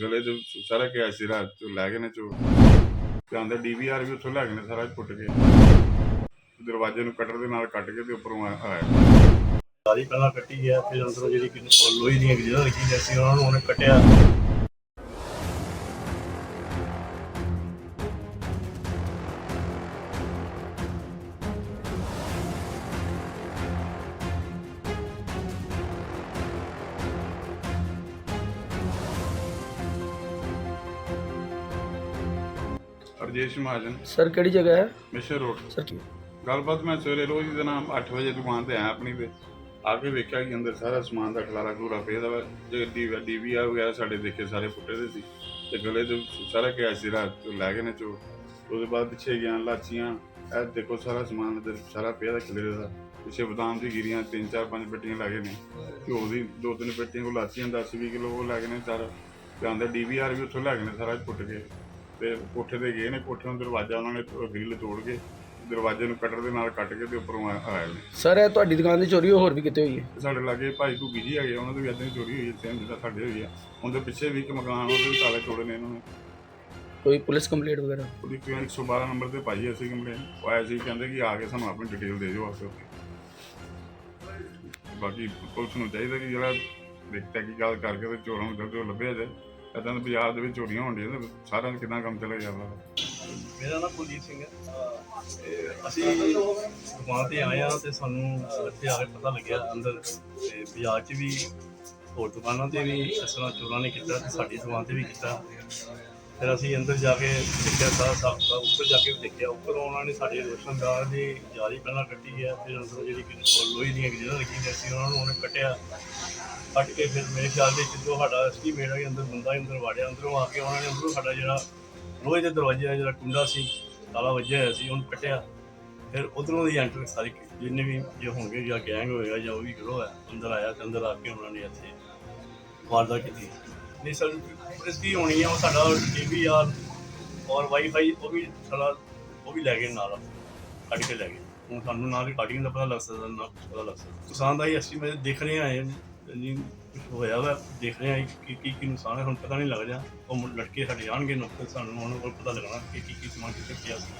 ਗਲੇ ਚ ਸਾਰਾ ਕੈਸ਼ ਸੀ ਰਾਤ ਤੋਂ ਲੈ ਗਏ ਨੇ ਚੋਰ। ਤੇ ਆਂਦਾ ਡੀਵੀਆਰ ਵੀ ਉੱਥੋਂ ਲੈ ਗਏ ਨੇ, ਸਾਰਾ ਪੁੱਟ ਕੇ। ਦਰਵਾਜ਼ੇ ਨੂੰ ਕਟਰ ਦੇ ਨਾਲ ਕੱਟ ਕੇ ਤੇ ਉੱਪਰੋਂ ਆ- ਆਇਆ। ਸਾਰੀ ਪਹਿਲਾਂ ਕੱਟੀ ਗਿਆ, ਫਿਰ ਅੰਦਰੋਂ ਜਿਹੜੀ ਕਿ ਉਹ ਦੀਆਂ ਗਰੀਲਾਂ ਲੱਗੀਆਂ ਸੀ, ਉਹਨਾਂ ਨੂੰ ਉਹਨੇ ਕੱਟਿਆ। ਅਰਜੇਸ਼ ਮਹਾਜਨ ਸਰ ਕਿਹੜੀ ਜਗ੍ਹਾ ਹੈ? ਮਿਸ਼ਰ ਰੋਡ। ਸਰ ਕੀ? ਗੱਲਬਾਤ ਮੈਂ ਸਵੇਰੇ ਰੋਜ਼ ਦੇ ਨਾਮ 8 ਵਜੇ ਦੁਕਾਨ ਤੇ ਆਇਆ ਆਪਣੀ ਤੇ। ਆ ਕੇ ਵੇਖਿਆ ਕਿ ਅੰਦਰ ਸਾਰਾ ਸਮਾਨ ਦਾ ਖਲਾਰਾ ਖਲੂਰਾ ਪਿਆ ਦਾ ਵਾ। ਜੇ ਡੀਵੀਆਰ ਵਗੈਰਾ ਸਾਡੇ ਦੇਖੇ ਸਾਰੇ ਫੁੱਟੇ ਦੇ ਸੀ। ਤੇ ਗਲੇ ਚ ਸਾਰਾ ਕੈਸ਼ ਸੀ ਰਾਤ ਤੋਂ ਲੈ ਗਏ ਨੇ ਚੋਰ। ਉਹਦੇ ਬਾਅਦ ਪਿੱਛੇ ਗਿਆ ਲਾਚੀਆਂ ਇਹ ਦੇਖੋ ਸਾਰਾ ਸਮਾਨ ਅੰਦਰ ਸਾਰਾ ਪਿਆ ਦਾ ਖਿਲਰੇ ਦਾ। ਪਿੱਛੇ ਬਦਾਮ ਦੀ ਗਿਰੀਆਂ ਤਿੰਨ ਚਾਰ ਪੰਜ ਪੇਟੀਆਂ ਲੱਗੇ ਨੇ। ਘਿਓ ਦੀ ਦੋ ਤਿੰਨ ਪੇਟੀਆਂ ਕੋ ਲਾਚੀਆਂ 10 20 ਕਿਲੋ ਉਹ ਲੱਗੇ ਨੇ ਸਾਰਾ। ਤੇ ਆਂਦਾ ਡੀਵੀਆਰ ਵੀ ਉੱਥੋਂ ਲੈ ਗਏ ਨੇ ਸਾਰਾ ਪੁੱਟ ਕੇ। ਤੇ ਕੋਠੇ ਤੇ ਗਏ ਨੇ ਕੋਠੇ ਨੂੰ ਦਰਵਾਜ਼ਾ ਉਹਨਾਂ ਨੇ ਗ੍ਰਿਲ ਤੋੜ ਕੇ ਦਰਵਾਜ਼ੇ ਨੂੰ ਕਟਰ ਦੇ ਨਾਲ ਕੱਟ ਕੇ ਤੇ ਉੱਪਰੋਂ ਆ- ਆਏ ਨੇ। ਸਰ ਇਹ ਤੁਹਾਡੀ ਦੁਕਾਨ ਦੀ ਚੋਰੀ ਹੋਰ ਵੀ ਕਿਤੇ ਹੋਈ ਹੈ? ਸਾਡੇ ਲਾਗੇ ਭਾਈ ਘੁੱਗੀ ਜੀ ਹੈਗੇ ਆ, ਉਹਨਾਂ ਦੀ ਵੀ ਏਦਾਂ ਚੋਰੀ ਹੋਈ ਹੈ ਸੇਮ ਜਿੱਦਾਂ ਸਾਡੇ ਹੋਈ ਆ। ਉਹਦੇ ਪਿੱਛੇ ਵੀ ਇੱਕ ਮਕਾਨ ਉਹਦੇ ਵੀ ਤਾਲੇ ਤੋੜੇ ਨੇ ਇਹਨਾਂ ਨੇ। ਕੋਈ ਪੁਲਿਸ ਕੰਪਲੀਟ ਵਗੈਰਾ? ਉਹਦੀ ਕੋਈ 112 ਨੰਬਰ ਤੇ ਪਾਈ ਅਸੀਂ ਕੰਪਲੇਨ ਉਹ ਆਇਆ ਸੀ ਕਹਿੰਦੇ ਕਿ ਆ ਕੇ ਸਾਨੂੰ ਆਪਣੀ ਡਿਟੇਲ ਦੇ ਦਿਓ ਆਸੋ ਬਾਕੀ ਪੁਲਿਸ ਨੂੰ ਚਾਹੀਦਾ ਕਿ ਜਿਹੜਾ ਦੇਖਤਾ ਕੀ ਗੱਲ ਕਰਕੇ ਤੇ ਚੋਰਾਂ ਨੂੰ ਜਲਦੀ ਲੱਭਿਆ ਜਾਏ। ਏਦਾਂ ਦੇ ਬਾਜ਼ਾਰ ਦੇ ਵਿੱਚ ਚੋਰੀਆਂ ਹੋਣੀਆਂ ਤੇ ਸਾਰਿਆਂ ਦਾ ਕਿੰਨਾ ਕੰਮ ਚੱਲੇ ਜਾਂਦਾ ਮੇਰਾ ਨਾਮ ਕੁਲਜੀਤ ਸਿੰਘ ਹੈ। ਤੇ ਅਸੀਂ ਦੁਕਾਨ ਤੇ ਆਏ ਆ ਤੇ ਸਾਨੂੰ ਇੱਥੇ ਆ ਕੇ ਪਤਾ ਲੱਗਿਆ ਅੰਦਰ ਤੇ ਬਾਜ਼ਾਰ 'ਚ ਵੀ ਹੋਰ ਦੁਕਾਨਾਂ ਤੇ ਵੀ ਇਸ ਤਰ੍ਹਾਂ ਚੋਰਾਂ ਨੇ ਕੀਤਾ ਤੇ ਸਾਡੀ ਦੁਕਾਨ ਤੇ ਵੀ ਕੀਤਾ। ਫਿਰ ਅਸੀਂ ਅੰਦਰ ਜਾ ਕੇ ਦੇਖਿਆ ਸਾਰਾ ਸਾਫ਼ ਉੱਪਰ ਜਾ ਕੇ ਦੇਖਿਆ। ਉੱਪਰ ਉਹਨਾਂ ਨੇ ਸਾਡੇ ਰੋਸ਼ਨਦਾਰ ਦੀ ਜਾਲੀ ਪਹਿਲਾਂ ਕੱਟੀ ਹੈ, ਫਿਰ ਅੰਦਰੋਂ ਜਿਹੜੀ ਕਿ ਉਹ ਲੋਹੇ ਦੀਆਂ ਗਰੀਲਾਂ ਲੱਗੀਆਂ ਸੀ, ਉਹਨਾਂ ਨੂੰ ਉਹਨੇ ਕੱਟਿਆ। ਕੱਟ ਕੇ ਫਿਰ ਮੇਰੇ ਖਿਆਲ ਵਿੱਚ ਜੋ ਸਾਡਾ ਐਸਟੀਮੇਟ ਹੈ ਅੰਦਰ ਬੰਦਾ ਹੀ ਅੰਦਰ ਵਾੜਿਆ, ਅੰਦਰੋਂ ਆ ਕੇ ਉਹਨਾਂ ਨੇ ਅੰਦਰੋਂ ਸਾਡਾ ਜਿਹੜਾ ਲੋਹੇ ਦੇ ਦਰਵਾਜ਼ੇ ਦਾ ਜਿਹੜਾ ਕੁੰਡਾ ਸੀ, ਤਾਲਾ ਵੱਜਿਆ ਹੋਇਆ ਸੀ, ਉਹਨੂੰ ਕੱਟਿਆ। ਫਿਰ ਉਧਰੋਂ ਦੀ ਐਂਟਰ ਸਾਰੀ ਜਿੰਨੇ ਵੀ ਜੇ ਹੋਣਗੇ, ਜਾਂ ਗੈਂਗ ਹੋਏਗਾ, ਜਾਂ ਉਹ ਵੀ ਗਰੋਹ ਹੈ ਅੰਦਰ ਆਇਆ ਤੇ ਅੰਦਰ ਆ ਕੇ ਉਹਨਾਂ ਨੇ ਇੱਥੇ ਵਾਰਦਾਤ ਕੀਤੀ। ਨਹੀਂ ਸਰ ਹੋਣੀ ਹੈ ਉਹ ਸਾਡਾ ਟੀਵੀ ਆ ਔਰ ਵਾਈਫਾਈ ਉਹ ਵੀ ਸਾਡਾ, ਉਹ ਵੀ ਲੈ ਗਏ ਨਾਲ, ਕੱਢ ਕੇ ਲੈ ਗਏ। ਹੁਣ ਸਾਨੂੰ ਨਾ ਰਿਕਾਰਡਿੰਗ ਦਾ ਪਤਾ ਲੱਗ ਸਕਦਾ, ਨਾ ਕੁਛ ਪਤਾ ਲੱਗ ਸਕਦਾ। ਕਿਸਾਨ ਦਾ ਹੀ ਐਸਟੀਮੇਟ ਦੇਖ ਰਹੇ ਆਏ ਜੀ ਕੁਝ ਹੋਇਆ ਵਾ, ਦੇਖ ਰਹੇ ਆ ਕਿ ਕੀ ਕੀ ਨੁਕਸਾਨ ਹੈ, ਹੁਣ ਪਤਾ ਨਹੀਂ ਲੱਗ ਰਿਹਾ। ਉਹ ਲੜਕੇ ਸਾਡੇ ਜਾਣਗੇ ਨੌਕਰ ਸਾਨੂੰ ਉਹਨਾਂ ਕੋਲ ਪਤਾ ਲੱਗਣਾ ਕਿ ਕੀ ਕੀ ਸਮਾਨ ਕਿੱਥੇ ਪਿਆ ਸੀ।